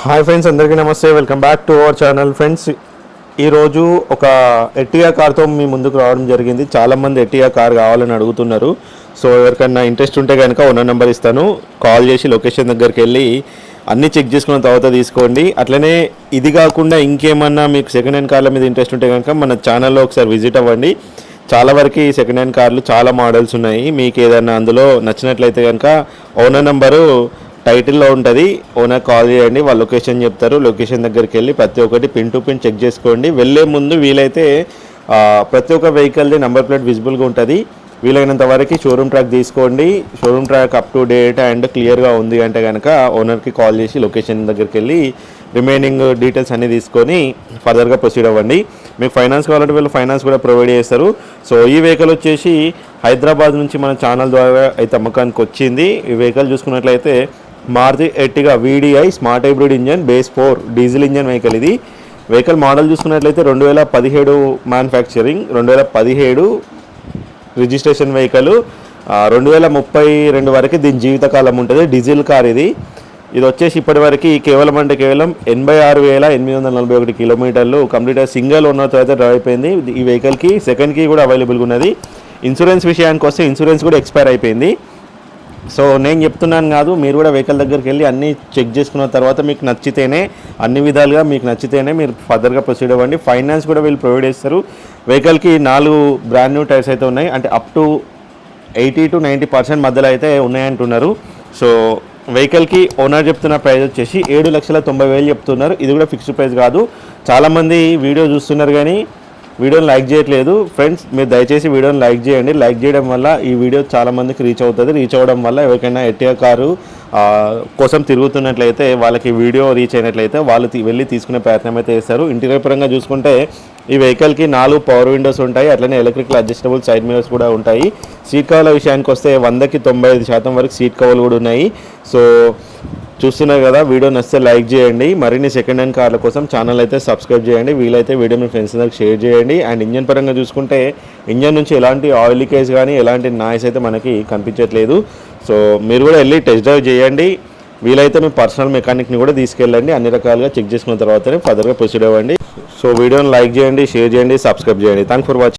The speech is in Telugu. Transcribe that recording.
హాయ్ ఫ్రెండ్స్ అందరికీ నమస్తే. Welcome back to our channel. Friends ఈరోజు ఒక ఎట్టియా కార్తో మీ ముందుకు రావడం జరిగింది. చాలామంది ఎట్టియా కార్ కావాలని అడుగుతున్నారు. సో ఎవరికైనా ఇంట్రెస్ట్ ఉంటే కనుక ఓనర్ నెంబర్ ఇస్తాను. కాల్ చేసి లొకేషన్ దగ్గరికి వెళ్ళి అన్నీ చెక్ చేసుకున్న తర్వాత తీసుకోండి. అట్లనే ఇది కాకుండా ఇంకేమన్నా మీకు సెకండ్ హ్యాండ్ కార్ల మీద ఇంట్రెస్ట్ ఉంటే కనుక మన ఛానల్లో ఒకసారి విజిట్ అవ్వండి. చాలా వరకు సెకండ్ హ్యాండ్ కార్లు చాలా మోడల్స్ ఉన్నాయి. మీకు ఏదైనా అందులో నచ్చినట్లయితే కనుక ఓనర్ నెంబరు టైటిల్లో ఉంటుంది. ఓనర్ కాల్ చేయండి వాళ్ళ లొకేషన్ చెప్తారు. లొకేషన్ దగ్గరికి వెళ్ళి ప్రతి ఒక్కటి పిన్ టు పిన్ చెక్ చేసుకోండి. వెళ్ళే ముందు వీలైతే ప్రతి ఒక్క వెహికల్ది నెంబర్ ప్లేట్ విజిబుల్గా ఉంటుంది. వీలైనంత వరకు షోరూమ్ ట్రాక్ తీసుకోండి. Showroom track up to date and క్లియర్గా ఉంది అంటే కనుక ఓనర్కి కాల్ చేసి లొకేషన్ దగ్గరికి వెళ్ళి రిమైనింగ్ డీటెయిల్స్ అన్నీ తీసుకొని ఫర్దర్గా ప్రొసీడ్ అవ్వండి. మీకు ఫైనాన్స్ కావాలంటే వీళ్ళు ఫైనాన్స్ కూడా ప్రొవైడ్ చేస్తారు. సో ఈ వెహికల్ వచ్చేసి హైదరాబాద్ నుంచి మన ఛానల్ ద్వారా అయితే అమ్మకానికి వచ్చింది. ఈ వెహికల్ చూసుకున్నట్లయితే Maruti Ertiga VDI smart hybrid engine base four diesel engine vehicle ఇది. వెహికల్ మోడల్ చూసుకున్నట్లయితే రెండు వేల పదిహేడు మ్యానుఫ్యాక్చరింగ్ రెండు వేల పదిహేడు రిజిస్ట్రేషన్ వెహికల్ రెండు వేల ముప్పై రెండు వరకు దీని జీవితకాలం ఉంటుంది. డీజిల్ కార్ ఇది. ఇది వచ్చేసి ఇప్పటి వరకు కేవలం అంటే కేవలం ఎనభై ఆరు వేల ఎనిమిది వందల నలభై ఒకటి కిలోమీటర్లు కంప్లీట్గా సింగిల్ ఓనర్తో అయితే డ్రైవ్ అయిపోయింది. ఈ వెహికల్కి సెకండ్కి కూడా అవైలబుల్గా ఉన్నది. ఇన్సూరెన్స్ విషయానికి వస్తే ఇన్సూరెన్స్ కూడా ఎక్స్పైర్ అయిపోయింది. సో నేను చెప్తున్నాను కాదు మీరు కూడా వెహికల్ దగ్గరికి వెళ్ళి అన్నీ చెక్ చేసుకున్న తర్వాత మీకు నచ్చితేనే అన్ని విధాలుగా మీకు నచ్చితేనే మీరు ఫర్దర్గా ప్రొసీడ్ అవ్వండి. ఫైనాన్స్ కూడా వీళ్ళు ప్రొవైడ్ చేస్తారు. వెహికల్కి నాలుగు బ్రాండ్ న్యూ టైర్స్ అయితే ఉన్నాయి. అంటే up to eighty to ninety percent మధ్యలో అయితే ఉన్నాయంటున్నారు. సో వెహికల్కి ఓనర్ చెప్తున్న ప్రైస్ వచ్చేసి ఏడు లక్షల తొంభై వేలు చెప్తున్నారు. ఇది కూడా ఫిక్స్డ్ ప్రైస్ కాదు. చాలామంది వీడియో చూస్తున్నారు కానీ వీడియోని లైక్ చేయట్లేదు. ఫ్రెండ్స్ మీరు దయచేసి వీడియోని లైక్ చేయండి. లైక్ చేయడం వల్ల ఈ వీడియో చాలామందికి రీచ్ అవుతుంది. రీచ్ అవ్వడం వల్ల ఎవరికైనా ఎట్టిగా కారు కోసం తిరుగుతున్నట్లయితే వాళ్ళకి వీడియో రీచ్ అయినట్లయితే వాళ్ళు వెళ్ళి తీసుకునే ప్రయత్నం అయితే చేస్తారు. ఇంటీరియర్ పరంగా చూసుకుంటే ఈ వెహికల్కి నాలుగు పవర్ విండోస్ ఉంటాయి. అట్లనే ఎలక్ట్రికల్ అడ్జస్టబుల్ సైడ్ మిరర్స్ కూడా ఉంటాయి. సీట్ కవర్ల విషయానికి వస్తే వందకి తొంభై ఐదు శాతం వరకు సీట్ కవర్లు కూడా ఉన్నాయి. సో చూస్తున్నారు కదా వీడియో నచ్చితే లైక్ చేయండి. మరిన్ని సెకండ్ హ్యాండ్ కార్ల కోసం ఛానల్ అయితే సబ్స్క్రైబ్ చేయండి. వీలైతే వీడియో మీ ఫ్రెండ్స్ అందరికి షేర్ చేయండి. అండ్ ఇంజన్ పరంగా చూసుకుంటే ఇంజన్ నుంచి ఎలాంటి ఆయిల్ లీకేజ్ కానీ ఎలాంటి నాయిస్ అయితే మనకి కనిపించట్లేదు. సో మీరు కూడా వెళ్ళి టెస్ట్ డ్రైవ్ చేయండి. వీలైతే మీ పర్సనల్ మెకానిక్ని కూడా తీసుకెళ్ళండి. అన్ని రకాలుగా చెక్ చేసుకున్న తర్వాతనే ఫర్దర్గా ప్రొసీడ్ అవ్వండి. సో వీడియోని లైక్ చేయండి షేర్ చేయండి సబ్స్క్రైబ్ చేయండి. Thank for watching